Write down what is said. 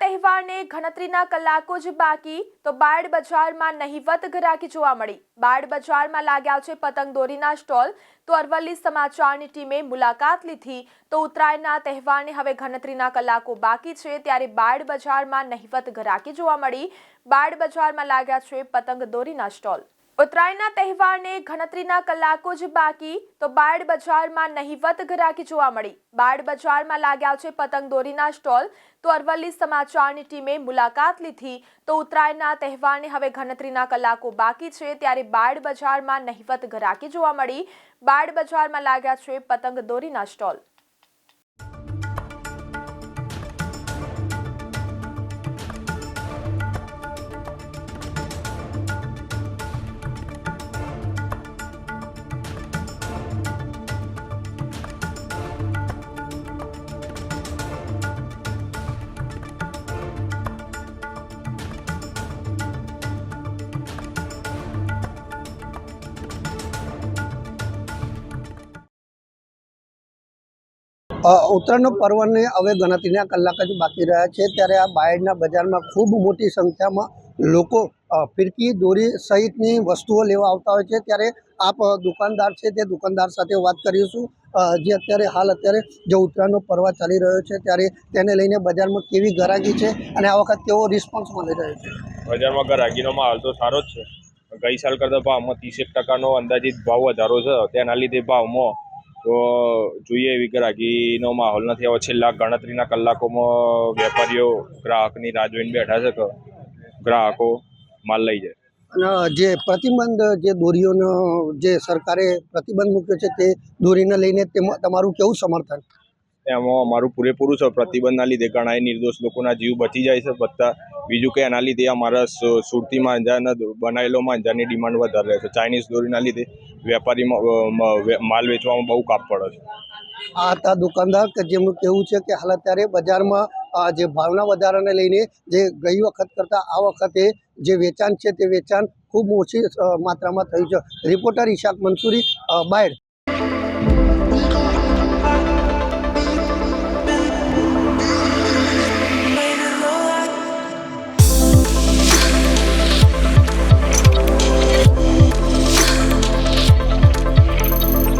તહેવારને ગણતરીના કલાકો જ બાકી તો બાળ બજારમાં નહિવત ઘરાકી જોવા મળી. બાળ બજારમાં લાગ્યા છે પતંગ દોરીના સ્ટોલ. તો અરવલ્લી સમાચારની ટીમે મુલાકાત લીધી તો ઉત્તરાયણના તહેવારને હવે ગણતરીના કલાકો બાકી છે ત્યારે બાળ બજારમાં નહિવત ઘરાકી જોવા મળી. બાળ બજારમાં લાગ્યા છે પતંગ દોરીના સ્ટોલ. ઉત્તરાયણના તહેવારને ગણતરીના કલાકો જ બાકી તો બાળ બજારમાં નહિવત ઘરાકી જોવા મળી. બાળ બજારમાં લાગ્યા છે પતંગ દોરીના સ્ટોલ. તો અરવલ્લી સમાચારની ટીમે મુલાકાત લીધી તો ઉત્તરાયણના તહેવારને હવે ગણતરીના કલાકો બાકી છે ત્યારે બાળ બજારમાં નહીવત ઘરાકી જોવા મળી. બાળ બજારમાં લાગ્યા છે પતંગ દોરીના સ્ટોલ. ઉત્તરાયણનો પર્વને હવે ગણતરીના કલાક જ બાકી રહ્યા છે ત્યારે આ બાયડના બજારમાં ખૂબ મોટી સંખ્યામાં લોકો ફિરકી, દોરી સહિતની વસ્તુઓ લેવા આવતા હોય છે. ત્યારે આપ દુકાનદાર છે તે દુકાનદાર સાથે વાત કરીશું. જે અત્યારે હાલ અત્યારે જે ઉત્તરાયણનો પર્વ ચાલી રહ્યો છે ત્યારે તેને લઈને બજારમાં કેવી ગરાગી છે અને આ વખત કેવો રિસ્પોન્સ મળી રહ્યો છે? બજારમાં ગરાગીનો માહોલ તો સારો જ છે. ગઈ સાલ કરતાં ભાવમાં ત્રીસેક ટકાનો અંદાજિત ભાવ વધારો છે. તેના લીધે ભાવમાં તો જોઈએ એવી ગ્રાહકીનો માહોલ નથી. હવે છેલ્લા ગણતરીના કલાકોમાં વેપારીઓ ગ્રાહકની રાહ જોઈને બેઠા છે કે ગ્રાહકો માલ લઈ જાય. અને જે પ્રતિબંધ, જે દોરીઓનો જે સરકારે પ્રતિબંધ મૂક્યો છે તે દોરીને લઈને તેમાં તમારું કેવું સમર્થન? એમાં અમારું પૂરેપૂરું છે. પ્રતિબંધના લીધે ઘણા નિર્દોષ લોકોના જીવ બચી જાય છે. બધા બીજું કે એના લીધે અમારા સુરતી માંજાના બનાવેલો માંજાની ડિમાન્ડ વધારે રહે છે. ચાઇનીઝ દોરીના લીધે વેપારીમાં માલ વેચવામાં બહુ કાપ પડે છે. આ હતા દુકાનદાર કે જેમનું કહેવું છે કે હાલ અત્યારે બજારમાં જે ભાવના વધારાને લઈને જે ગઈ વખત કરતાં આ વખતે જે વેચાણ છે તે વેચાણ ખૂબ ઓછી માત્રામાં થયું છે. રિપોર્ટર ઈશાક મંસૂરી બાયડ.